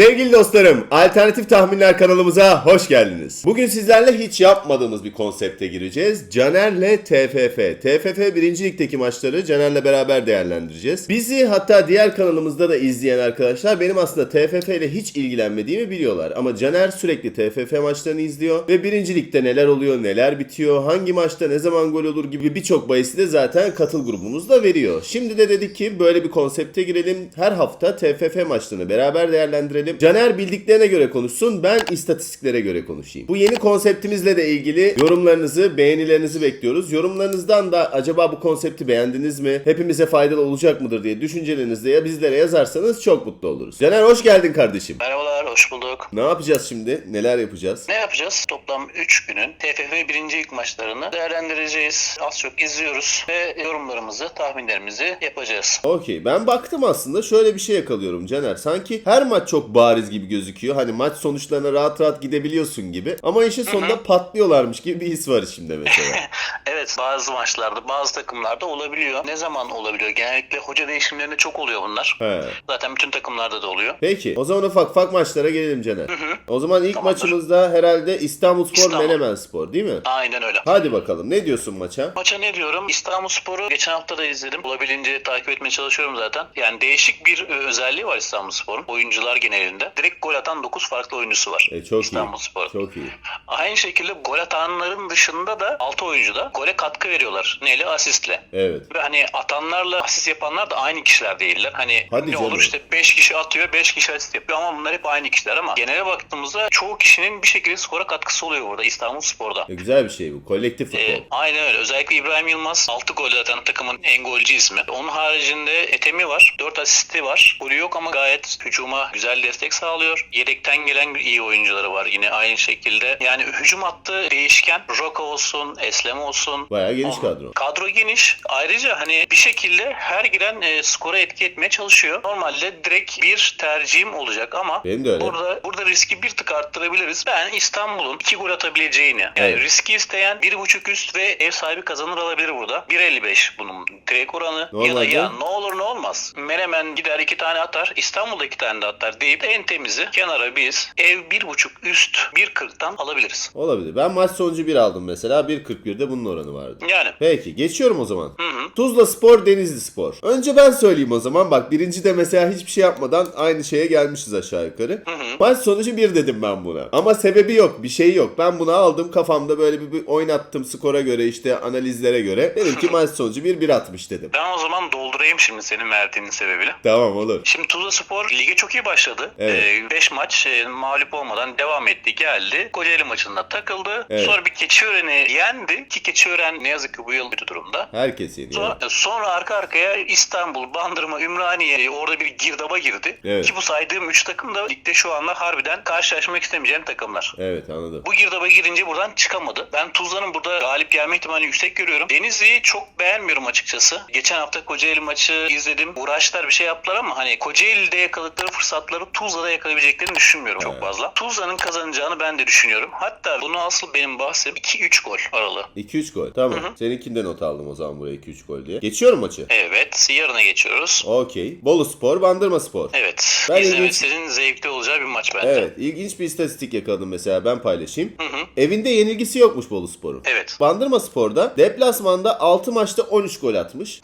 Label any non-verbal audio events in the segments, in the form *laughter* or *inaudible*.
Sevgili dostlarım, Alternatif Tahminler kanalımıza hoş geldiniz. Bugün sizlerle hiç yapmadığımız bir konsepte gireceğiz. Caner'le TFF. TFF 1. Lig'deki maçları Caner'le beraber değerlendireceğiz. Bizi hatta diğer kanalımızda da izleyen arkadaşlar benim aslında TFF ile hiç ilgilenmediğimi biliyorlar. Ama Caner sürekli TFF maçlarını izliyor ve 1. Lig'de neler oluyor, neler bitiyor, hangi maçta ne zaman gol olur gibi birçok bahisi de zaten katıl grubumuzda veriyor. Şimdi de dedik ki böyle bir konsepte girelim. Her hafta TFF maçlarını beraber değerlendirelim. Caner bildiklerine göre konuşsun, ben istatistiklere göre konuşayım. Bu yeni konseptimizle de ilgili yorumlarınızı, beğenilerinizi bekliyoruz. Yorumlarınızdan da acaba bu konsepti beğendiniz mi? Hepimize faydalı olacak mıdır diye düşüncelerinizi ya bizlere yazarsanız çok mutlu oluruz. Caner hoş geldin kardeşim. Merhabalar, hoş bulduk. Ne yapacağız şimdi? Neler yapacağız? Ne yapacağız? Toplam 3 günün TFF 1. ilk maçlarını değerlendireceğiz. Az çok izliyoruz ve yorumlarımızı, tahminlerimizi yapacağız. Okey ben baktım aslında şöyle bir şey yakalıyorum Caner. Sanki her maç çok bariz gibi gözüküyor. Hani maç sonuçlarına rahat rahat gidebiliyorsun gibi. Ama işin sonunda patlıyorlarmış gibi bir his var içimde mesela. *laughs* Evet, bazı maçlarda, bazı takımlarda olabiliyor. Ne zaman olabiliyor? Genellikle hoca değişimlerinde çok oluyor bunlar. He. Zaten bütün takımlarda da oluyor. Peki o zaman ufak ufak maçlara gelelim Caner. O zaman ilk Tamamdır. maçımızda herhalde İstanbul Spor İstanbul. Menemen Spor değil mi? Aynen öyle. Hadi bakalım ne diyorsun maça? Maça ne diyorum? İstanbulspor'u geçen hafta da izledim. Olabildiğince takip etmeye çalışıyorum zaten. Yani değişik bir e, özelliği var İstanbulspor'un. Oyuncular genelinde. Direkt gol atan 9 farklı oyuncusu var. E, çok iyi. İstanbulspor'un. Çok iyi. Aynı şekilde gol atanların dışında da 6 oyuncu da gole katkı veriyorlar. Neyle? Asistle. Evet. Ve hani atanlarla asist yapanlar da aynı kişiler değiller. Hani Hadi ne canım. olur işte 5 kişi atıyor 5 kişi asist yapıyor ama bunlar hep aynı kişiler ama genele baktığımızda çoğu kişinin bir şekilde skora katkısı oluyor burada İstanbul Spor'da. E, güzel bir şey bu. Kolektif futbol. Ee, aynen öyle. Özellikle İbrahim Yılmaz 6 gol atan takımın en golcü ismi. Onun haricinde Etemi var. 4 asisti var. Golü yok ama gayet hücuma güzel destek sağlıyor. Yedekten gelen iyi oyuncuları var yine aynı şekilde. Yani hücum hattı değişken. Roka olsun, Eslem olsun. Bayağı geniş Onun- kadro. Kadro geniş. Ayrıca hani bir şekilde her giren e, skora etki etmeye çalışıyor. Normalde direkt bir tercihim olacak ama Benim de öyle. burada burada riski bir tık arttırabiliriz. Ben İstanbul'un 2 gol atabileceğini yani Evet. riski isteyen 1.5 üst ve ev sahibi kazanır alabilir burada. 1.55 bunun direkt oranı ya da Normalde- ya ne olur olmaz. Menemen gider iki tane atar. İstanbul'da iki tane de atar deyip en temizi kenara biz ev 1.5 üst 1.40'tan alabiliriz. Olabilir. Ben maç sonucu 1 aldım mesela. 1.41'de bunun oranı vardı. Yani Peki geçiyorum o zaman. Hı hı. Tuzla Spor, Denizli Spor. Önce ben söyleyeyim o zaman. Bak birinci de mesela hiçbir şey yapmadan aynı şeye gelmişiz aşağı yukarı. Hı hı. Maç sonucu 1 dedim ben buna. Ama sebebi yok. Bir şey yok. Ben bunu aldım kafamda böyle bir, bir oynattım skora göre işte analizlere göre. Dedim ki *laughs* maç sonucu 1 1 atmış dedim. Ben o zaman doldurayım şimdi senin verdiğinin sebebiyle. Tamam olur. Şimdi Tuzla Spor lige çok iyi başladı. Evet. 5 maç e, mağlup olmadan devam etti geldi. Kocaeli maçında takıldı. Evet. Sonra bir Keçiören'i yendi ki Keçiören ne yazık ki bu yıl kötü durumda. Herkes yeniyor. Sonra, sonra arka arkaya İstanbul, Bandırma, Ümraniye orada bir girdaba girdi. Evet. Ki bu saydığım 3 takım da ligde şu anda harbiden karşılaşmak istemeyeceğim takımlar. Evet anladım. Bu girdaba girince buradan çıkamadı. Ben Tuzla'nın burada galip gelme ihtimalini yüksek görüyorum. Denizli'yi çok beğenmiyorum açıkçası. Geçen hafta Kocaeli maçı izledim. Uğraştılar bir şey yaptılar ama hani Kocaeli'de yakaladıkları fırsatları Tuzla'da yakalayabileceklerini düşünmüyorum çok fazla. Tuzla'nın kazanacağını ben de düşünüyorum. Hatta bunu asıl benim bahsim 2-3 gol aralığı. 2-3 gol. Tamam. Seninkinde not aldım o zaman buraya 2-3 gol diye. Geçiyorum maçı. Evet, yarına geçiyoruz. Okey. Bolu Spor, Bandırma Spor. Evet, Ben ilginç- izlemesinin zevkli olacağı bir maç bence. Evet, ilginç bir istatistik yakaladım mesela ben paylaşayım. Hı hı. Evinde yenilgisi yokmuş Bolu Spor'un. Evet. Bandırma Spor'da deplasmanda 6 maçta 13 gol atmış.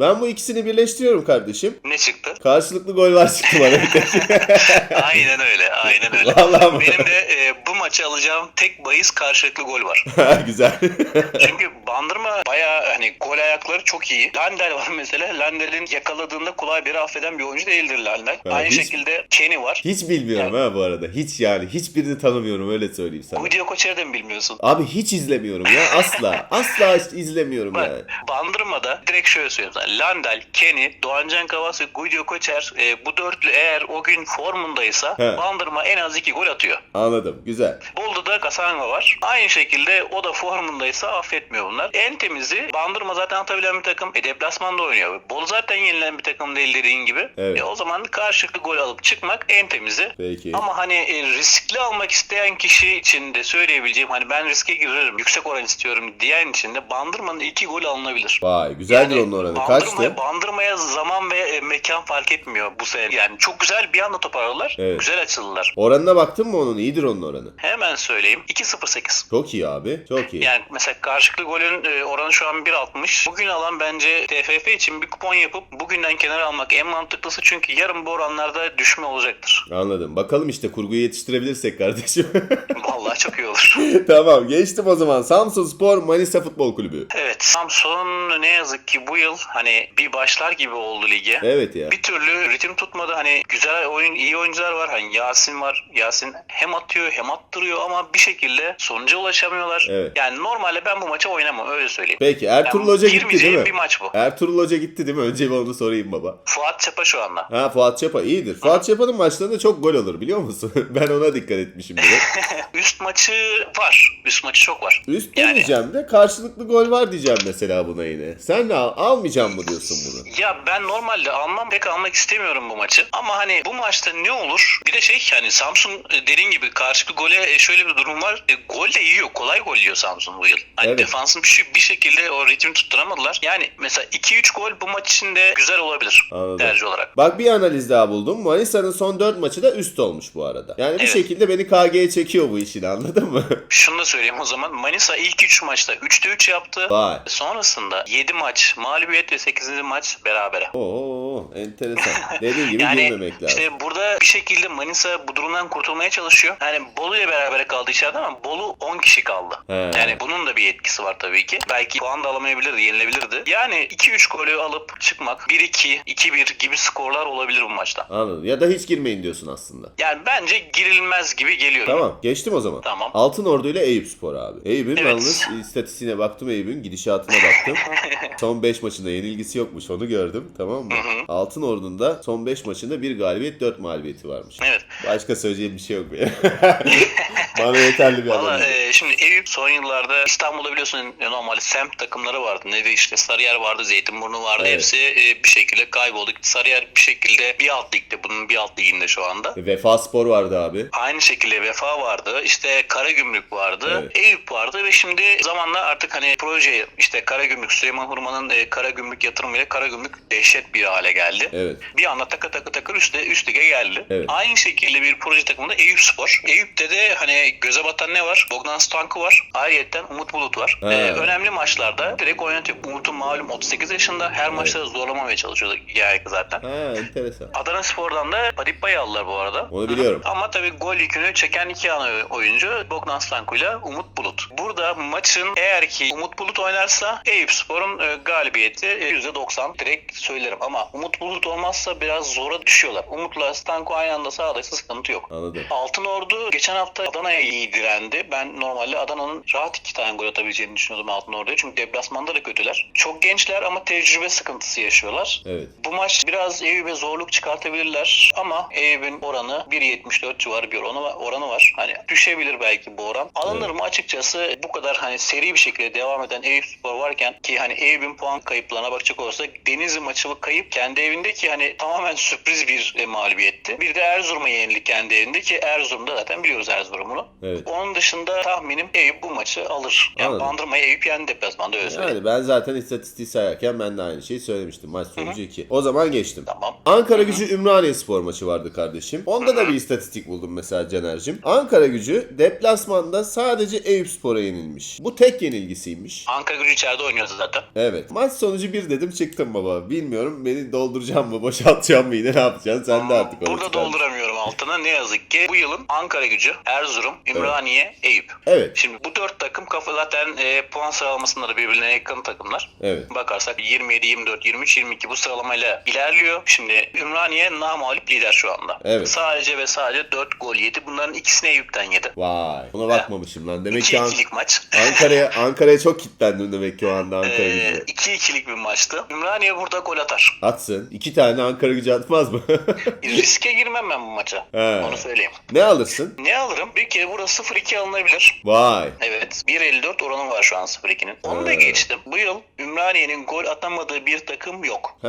ben bu ikisini birleştiriyorum kardeşim. Ne çıktı? Karşılıklı gol var çıktı bana. *laughs* aynen öyle, aynen öyle. Vallahi? Benim de e, bu maçı alacağım tek bahis karşılıklı gol var. *laughs* Güzel. *laughs* Çünkü Bandırma bayağı hani gol ayakları çok iyi. Landel var mesela. Landel'in yakaladığında kolay bir affeden bir oyuncu değildir Landel. Ha, Aynı hiç- şekilde Kenny var. hiç bilmiyorum ha bu arada. Hiç yani. Hiçbirini tanımıyorum öyle söyleyeyim sana. Guido Koçer'i de mi bilmiyorsun? Abi hiç izlemiyorum ya asla. Asla hiç izlemiyorum Bak, yani. Bandırma'da direkt şöyle söyleyeyim sana. Landel, Kenny, Doğancan Kavas ve Guido Koçer e, bu dörtlü eğer o gün formundaysa He. Bandırma en az iki gol atıyor. Anladım. Güzel. Bolu'da Kasanga var. Aynı şekilde o da formundaysa affetmiyor bunlar. En temizi Bandırma zaten atabilen bir takım. E deplasmanda oynuyor. Bolu zaten yenilen bir takım değil dediğin gibi. Evet. E o zaman karşılıklı gol alıp çıkmak en temizi. Peki. Ama hani e, riskli almak isteyen kişi için de söyleyebileceğim hani ben riske girerim yüksek oran istiyorum diyen için de Bandırma'nın iki gol alınabilir. Vay güzeldir onun oranı. Bandırma, Kaçtı? Bandırma toparlanmaya zaman ve e, mekan fark etmiyor bu sene. Yani çok güzel bir anda toparladılar. Evet. Güzel açıldılar. Oranına baktın mı onun? İyidir onun oranı. Hemen söyleyeyim. 2.08. Çok iyi abi. Çok iyi. Yani mesela karşılıklı golün e, oranı şu an 1.60. Bugün alan bence TFF için bir kupon yapıp bugünden kenara almak en mantıklısı çünkü yarın bu oranlarda düşme olacaktır. Anladım. Bakalım işte kurguyu yetiştirebilirsek kardeşim. *laughs* Vallahi çok iyi olur. *laughs* tamam geçtim o zaman. Samsun Spor Manisa Futbol Kulübü. Evet Samsun ne yazık ki bu yıl hani bir başlar gibi oldu lige. Evet ya. Bir türlü ritim tutmadı. Hani güzel oyun, iyi oyuncular var. Hani Yasin var. Yasin hem atıyor hem attırıyor ama bir şekilde sonuca ulaşamıyorlar. Evet. Yani normalde ben bu maça oynamam öyle söyleyeyim. Peki Ertuğrul Yani Hoca gitti değil mi? bir maç bu. Ertuğrul Hoca gitti değil mi? Önce bir onu sorayım baba. Fuat Çapa şu anda. Ha Fuat Çapa iyidir. Fuat Çapa'nın maçlarında çok gol olur biliyor musun? *laughs* ben ona dikkat etmişim bile. *laughs* Üst maçı var. Üst maçı çok var. Üst Yani- demeyeceğim de karşılıklı gol var diyeceğim mesela buna yine. Sen de al, almayacağım mı diyorsun bunu? Ya ben normalde almam pek almak istemiyorum bu maçı. Ama hani bu maçta ne olur? Bir de şey hani Samsun e, dediğin gibi karşılıklı gole e, şöyle bir durum var. E, gol de yiyor. Kolay gol yiyor Samsun bu yıl. Hani Evet. defansın bir, şey, bir şekilde o ritmi tutturamadılar. Yani mesela 2-3 gol bu maç içinde güzel olabilir. Anladım. Tercih olarak. Bak bir analiz daha buldum. Manisa'nın son 4 maçı da üst olmuş bu arada. Yani bir Evet. şekilde beni KG'ye çekiyor bu işin anladın mı? *laughs* Şunu da söyleyeyim o zaman. Manisa ilk 3 maçta 3'te 3 yaptı. Vay. Sonrasında 7 maç mağlubiyet ve 8. maç berabere. Oo enteresan. Dediğin gibi Yani girmemek lazım. işte burada bir şekilde Manisa bu durumdan kurtulmaya çalışıyor. Yani Bolu ile beraber kaldı içeride ama Bolu 10 kişi kaldı. He. Yani bunun da bir etkisi var tabii ki. Belki puan da alamayabilirdi, yenilebilirdi. Yani 2-3 golü alıp çıkmak 1-2, 2-1 gibi skorlar olabilir bu maçta. Anladım. Ya da hiç girmeyin diyorsun aslında. Yani bence girilmez gibi geliyor. Tamam geçtim o zaman. Tamam. Altın Ordu ile Eyüp Spor abi. Eyüp'ün Evet. yalnız istatistiğine baktım Eyüp'ün gidişatına baktım. *laughs* son 5 maçında yenilgisi yokmuş onu gördüm tamam mı? Altın Ordu'nun da son 5 maçında bir galibiyet 4 mağlubiyeti varmış. Evet. Başka söyleyeceğim bir şey yok benim. *laughs* Bana yeterli bir adam. E, şimdi Eyüp son yıllarda İstanbul'da biliyorsun e, normalde semt takımları vardı. Ne de işte Sarıyer vardı, Zeytinburnu vardı. Evet. Hepsi e, bir şekilde kayboldu. Sarıyer bir şekilde bir alt ligde bunun bir alt liginde şu anda. Vefa Spor vardı abi. Aynı şekilde Vefa vardı. işte Karagümrük vardı. Evet. Eyüp vardı ve şimdi zamanla artık hani proje işte Karagümrük Süleyman Hurman'ın e, Karagümrük yatırımıyla Karagümrük dehşet bir hale geldi. Evet. Bir anda takı takı takır üstte üst lige geldi. Evet. Aynı şekilde bir proje takımında Eyüp Spor. Eyüp'te de hani göze batan ne var? Bogdan Stankı var. Ayrıyeten Umut Bulut var. Ee, önemli maçlarda direkt oynatıyor. Umut'un malum 38 yaşında. Her maçta zorlamamaya çalışıyordu yani zaten. Ha enteresan. Adana Spor'dan da Padipa'yı aldılar bu arada. Onu biliyorum. Ama tabii gol yükünü çeken iki ana oyuncu Bogdan Stanko ile Umut Bulut. Burada maçın eğer ki Umut Bulut oynarsa Eyüp Spor'un e, galibiyeti e, %90 direkt söylerim. Ama Umut Bulut olmazsa biraz zora düşüyorlar. Umut'la Stanko aynı anda sahadaysa sıkıntı yok. Anladım. Altın Ordu geçen hafta Adana'ya iyi direndi. Ben normalde Adana'nın rahat iki tane gol atabileceğini düşünüyordum Altın Ordu'ya. Çünkü deplasmanda da kötüler. Çok gençler ama tecrübe sıkıntısı yaşıyorlar. Evet. Bu maç biraz Eyüp'e zorluk çıkartabilirler ama Eyüp'ün oranı 1.74 civarı bir oranı var, oranı var. Hani düşebilir belki bu oran. Alınır Evet. mı açıkçası bu kadar hani seri bir şekilde devam eden Eyüp Spor varken ki hani Eyüp'ün puan kayıplarına bakacak olursak Denizli maçı kayıp kendi evinde ki hani tamamen sürpriz bir e, mağlubiyetti. Bir de Erzurum'a yenildi kendi evinde ki Erzurum'da zaten biliyoruz Erzurum'u. Evet. Onun dışında tahminim Eyüp bu maçı alır. Yani Anladım. Bandırma'ya Eyüp yendi deplasmanda öyle söyleyeyim. Yani ben zaten istatistiği sayarken ben de aynı şeyi söylemiştim. Maç sonucu 2. O zaman geçtim. Tamam. Ankara gücü Ümraniye spor maçı vardı kardeşim. Onda da bir istatistik buldum mesela Caner'cim. Ankara gücü deplasmanda sadece Eyüp Spor'a yenilmiş. Bu tek yenilgisiymiş. Ankara gücü içeride oynuyordu zaten. Evet. Maç sonucu bir dedim çıktım baba. Bilmiyorum beni dolduracağım mı boşaltacağım mı yine ne yapacaksın sen de artık onu Burada çıkar. dolduramıyorum altına. Ne yazık ki bu yılın Ankara gücü, Erzurum, Ümraniye, Eyüp. Evet. Şimdi bu dört takım kafa zaten e, puan sıralamasında da birbirine yakın takımlar. Evet. Bakarsak 27, 24, 23, 22 bu sıralamayla ilerliyor. Şimdi Ümraniye namalip lider şu anda. Evet. Sadece ve sadece 4 gol yedi. Bunların ikisini Eyüp'ten yedi. Vay. Buna bakmamışım lan. Demek ki 2-2'lik maç. Ankara'ya *laughs* Ankara'ya çok kilitlendim demek ki o anda Ankara Ee, gücü. 2-2'lik bir maçtı. Ümraniye burada gol atar. Atsın. İki tane Ankara gücü atmaz mı? *laughs* Riske girmem ben bu maça. Maça. He. Onu söyleyeyim. Ne alırsın? Ne alırım? Bir kere burada 0-2 alınabilir. Vay. Evet. 1.54 oranı var şu an 0-2'nin. Onu da He. geçtim. Bu yıl Ümraniye'nin gol atamadığı bir takım yok. He,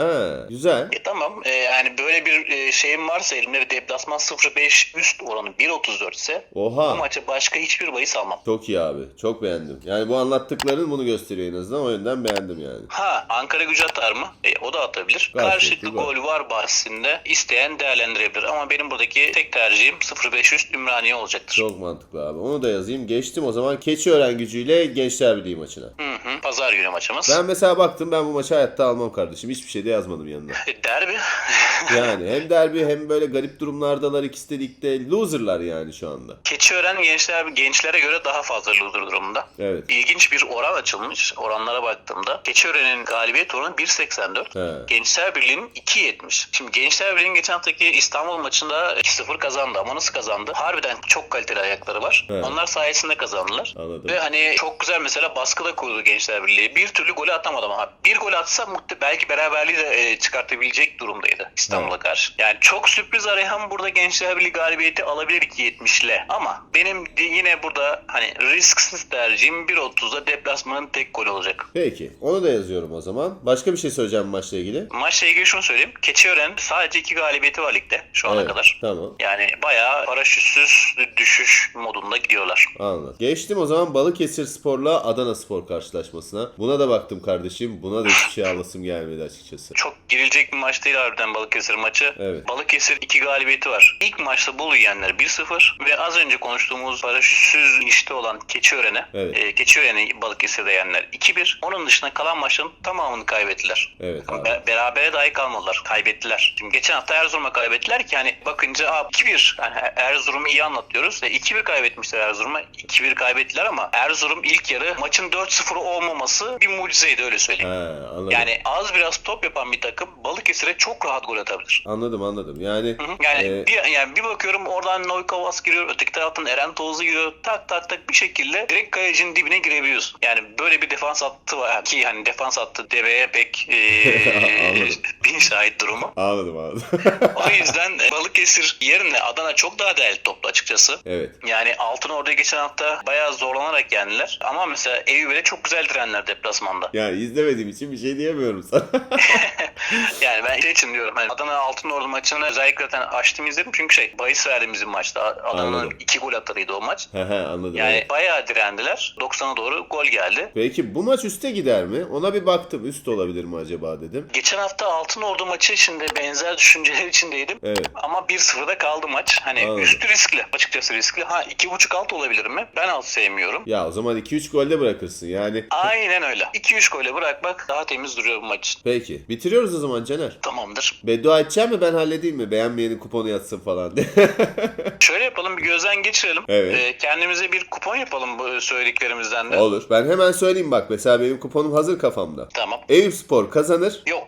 güzel. E tamam. E, yani böyle bir e, şeyim varsa elimde ve deplasman 0.5 üst oranı 1.34 ise bu Oha. maça başka hiçbir bahis almam. Çok iyi abi. Çok beğendim. Yani bu anlattıkların bunu gösteriyor en azından. O yönden beğendim yani. Ha Ankara gücü atar mı? E, o da atabilir. Gayet Karşılıklı iyi, gol var bahsinde isteyen değerlendirebilir. Ama benim buradaki tek tercihim 0.5 üst Ümraniye olacaktır. Çok mantıklı abi. Onu da yazayım. Geçtim o zaman Keçiören gücüyle Gençler Birliği maçına. Hı. Pazar günü maçımız. Ben mesela baktım ben bu maçı hayatta almam kardeşim. Hiçbir şey de yazmadım yanına. *laughs* Derbi. *laughs* Yani hem derbi hem böyle garip durumlardalar ikisi de ligde. Loserlar yani şu anda. Keçiören gençler gençlere göre daha fazla loser durumda. Evet. İlginç bir oran açılmış. Oranlara baktığımda Keçiören'in galibiyet oranı 1.84. He. Gençler Birliği'nin 2.70. Şimdi Gençler Birliği'nin geçen haftaki İstanbul maçında 2-0 kazandı ama nasıl kazandı? Harbiden çok kaliteli ayakları var. Evet. Onlar sayesinde kazandılar. Anladım. Ve hani çok güzel mesela baskıda kurdu Gençler Birliği. Bir türlü golü atamadı ama bir gol atsa belki beraberliği de e, çıkartabilecek durumdaydı İstanbul'a Evet. karşı. Yani çok sürpriz arayan burada Gençler Birliği galibiyeti alabilir 2.70 ile. Ama benim yine burada hani risksiz tercihim 1.30'da deplasmanın tek golü olacak. Peki. Onu da yazıyorum o zaman. Başka bir şey söyleyeceğim maçla ilgili. Maçla ilgili şunu söyleyeyim. Keçiören sadece iki galibiyeti var ligde şu ana Evet, kadar. Tamam. Yani bayağı paraşütsüz düşüş modunda gidiyorlar. Anladım. Geçtim o zaman Balıkesir Spor'la Adana Spor karşılaşmasına. Buna da baktım kardeşim. Buna da hiçbir şey alasım gelmedi açıkçası. Çok girilecek bir maç değil harbiden Balıkesir maçı. Evet. Balıkesir iki galibiyeti var. İlk maçta Bolu yenler 1-0 ve az önce konuştuğumuz paraşütsüz işte olan Keçiören'e Evet. e, Keçiören'i Balıkesir'de yenler 2-1. Onun dışında kalan maçların tamamını kaybettiler. Evet abi. Be- berabere dahi kalmadılar. Kaybettiler. Şimdi geçen hafta Erzurum'a kaybettiler ki hani bakınca Aa, 2-1 yani Erzurum'u iyi anlatıyoruz. E, 2-1 kaybetmişler Erzurum'a. 2-1 kaybettiler ama Erzurum ilk yarı maçın 4-0 olmaması bir mucizeydi öyle He, söyleyeyim. anladım. Yani az biraz top yapan bir takım Balıkesir'e çok rahat gol atabilir. Anladım anladım. Yani Hı hı. Yani e, bir yani bir bakıyorum oradan Neukovas giriyor, öteki taraftan Eren Toğuz'u giriyor. Tak tak tak bir şekilde direkt kayıcının dibine girebiliyorsun. Yani böyle bir defans hattı var ki hani defans hattı deveye pek e, *laughs* *laughs* bin şahit durumu. anladım anladım. *laughs* O yüzden Balıkesir yerine Adana çok daha değerli toplu açıkçası. evet. Yani Altın Ordu'yu geçen hafta bayağı zorlanarak yendiler. Ama mesela Eyüp'e çok güzel direnler deplasmanda. Yani izlemediğim için bir şey diyemiyorum sana. *laughs* Yani ben şey için diyorum hani Adana Altın Ordu maçını özellikle zaten açtım izledim çünkü şey bahis verdiğimiz bir maçta. Adana'nın iki gol atarıydı o maç. Anladım. Yani evet. bayağı direndiler. 90'a doğru gol geldi. Peki bu maç üste gider mi? Ona bir baktım. Üst olabilir mi acaba dedim. Geçen hafta Altın Ordu maçı içinde benzer düşünceler içindeydim. Evet. Ama 1-0'da kaldı maç. Hani Anladım. üstü riskli. Açıkçası riskli. Ha 2.5 alt olabilir mi? Ben alt sevmiyorum. Ya o zaman 2-3 golde bırakırsın yani. Aynen öyle. 2-3 gole bırakmak daha temiz duruyor bu maç için. Peki. Bitiriyoruz o zaman Caner. Tamamdır. Beddua edeceğim mi ben halledeyim mi? Beğenmeyenin kuponu yatsın falan diye. *laughs* Şöyle yapalım bir gözden geçirelim. Evet. Ee, kendimize bir kupon yapalım bu söylediklerimizden de. Olur. Ben hemen söyleyeyim bak. Mesela benim kuponum hazır kafamda. Tamam. Eyüp Spor kazanır. Yok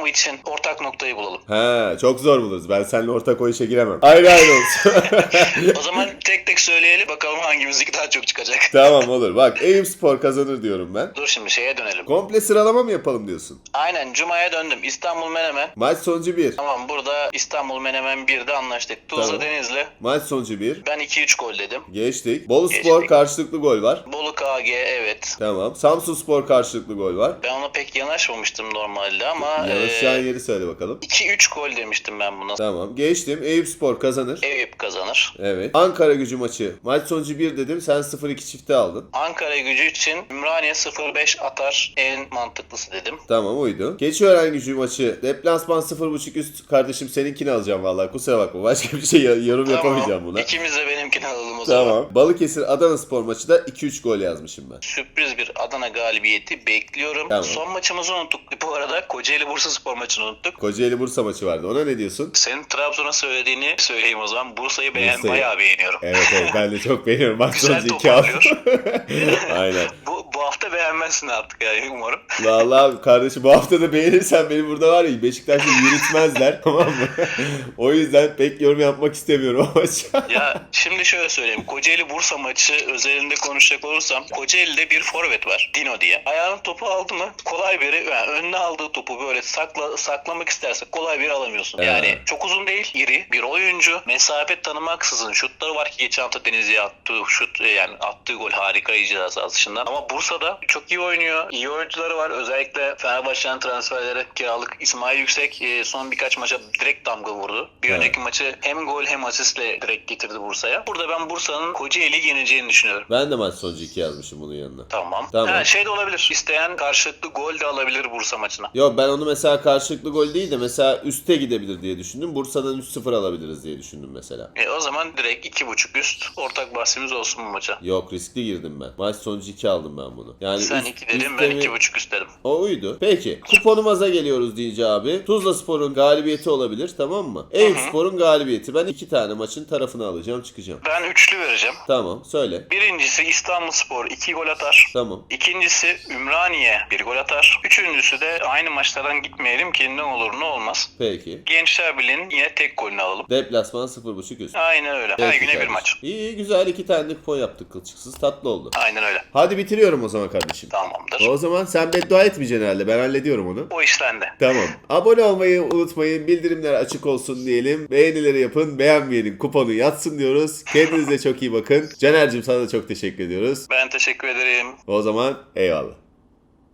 tamamı için ortak noktayı bulalım. He çok zor buluruz. Ben seninle ortak o işe giremem. Ayrı ayrı olsun. *laughs* O zaman tek tek söyleyelim bakalım hangimizdeki daha çok çıkacak. *laughs* tamam olur. Bak Eyüp Spor kazanır diyorum ben. Dur şimdi şeye dönelim. Komple sıralama mı yapalım diyorsun? Aynen Cuma'ya döndüm. İstanbul Menemen. Maç sonucu 1. Tamam burada İstanbul Menemen 1'de anlaştık. Tuzla Tamam. Denizli. Maç sonucu 1. Ben 2-3 gol dedim. Geçtik. Bolu Spor Geçtik. karşılıklı gol var. Bolu KG evet. Tamam. Samsun Spor karşılıklı gol var. Ben ona pek yanaşmamıştım normalde ama Yarışacağın e, yeri söyle bakalım. 2-3 gol demiştim ben buna. Tamam. Geçtim. Eyüp Spor kazanır. Eyüp kazanır. Evet. Ankara gücü maçı. Maç sonucu 1 dedim. Sen 0-2 çifte aldın. Ankara gücü için Ümraniye 0-5 atar en mantıklısı dedim. Tamam uydu. Keçiören gücü maçı. Deplasman 0.5 üst. Kardeşim seninkini alacağım vallahi. Kusura bakma. Başka bir şey yorum yapamayacağım buna. İkimiz de benimkini alalım o zaman. Tamam. Balıkesir Adana Spor maçı da 2-3 gol yazmışım ben. Sürpriz bir Adana galibiyeti bekliyorum. Tamam. Son maçımızı unuttuk. Bu arada Kocaeli Bursa Spor maçını unuttuk. Kocaeli Bursa maçı vardı. Ona ne diyorsun? Senin Trabzon'a söylediğini söyleyeyim o zaman. Bursa'yı beğen Bursa'yı. bayağı beğeniyorum. Evet evet ben de çok beğeniyorum. Güzel sonucu 2 aldım. toparlıyor. *laughs* Aynen. Bu hafta beğenmezsin artık yani umarım. *laughs* Vallahi kardeşim bu hafta da beğenirsen beni burada var ya Beşiktaş'ı yürütmezler *laughs* tamam mı? o yüzden pek yorum yapmak istemiyorum o maça. Ya şimdi şöyle söyleyeyim. Kocaeli Bursa maçı özelinde konuşacak olursam Kocaeli'de bir forvet var. Dino diye. Ayağının topu aldı mı kolay biri yani önüne aldığı topu böyle sakla saklamak isterse kolay biri alamıyorsun. Evet. Yani çok uzun değil, iri bir oyuncu. Mesafe tanımaksızın şutları var ki geçen hafta Denizli'ye attığı şut e, yani attığı gol harika icraat atışından. Ama Bursa'da çok iyi oynuyor. İyi oyuncuları var. Özellikle Fenerbahçe'nin transferleri kiralık İsmail Yüksek e, son birkaç maça direkt damga vurdu. Bir Evet. önceki maçı hem gol hem asistle direkt getirdi Bursa'ya. Burada ben Bursa'nın Kocaeli'yi yeneceğini düşünüyorum. Ben de maç sonucu 2 yazmışım bunun yanına. Tamam. Tamam. Ha, şey de olabilir. İsteyen karşılıklı gol de alabilir Bursa maçına. Yok ben onu mesela karşılıklı gol değil de mesela üste gidebilir diye düşündüm. Bursa'dan 3-0 alabiliriz diye düşündüm mesela. E, o zaman direkt iki buçuk üst ortak bahsimiz olsun bu maça. Yok riskli girdim ben. Maç sonucu 2 aldım ben bunu. Yani Sen üst- iki dedin üstte ben mi- iki buçuk üst dedim. O uydu. Peki kuponumuza geliyoruz diyece abi. Tuzla Spor'un galibiyeti olabilir tamam mı? Eyüp Spor'un galibiyeti. Ben iki tane maçın tarafını alacağım çıkacağım. Ben üçlü vereceğim. Tamam söyle. Birincisi İstanbulspor 2 gol atar. Tamam. İkincisi Ümraniye bir gol atar. Üçüncüsü de aynı maçlardan gitmeyelim ki ne olur ne olmaz. Peki. Gençler Birliği'nin yine tek golünü alalım. Deplasman 0.5 üst. Aynen öyle. Her Peki güne bir maç. İyi iyi, güzel iki tane de kupon yaptık kılçıksız tatlı oldu. Aynen öyle. Hadi bitiriyorum o zaman kardeşim. Tamamdır. O zaman sen beddua etmeyeceksin herhalde. Ben hallediyorum onu. O işlendi. Tamam. Abone olmayı unutmayın. Bildirimler açık olsun diyelim. Beğenileri yapın. Beğenmeyenin kuponu yatsın diyoruz. Kendinize çok iyi bakın. Caner'cim sana da çok teşekkür ediyoruz. Ben teşekkür ederim. O zaman eyvallah.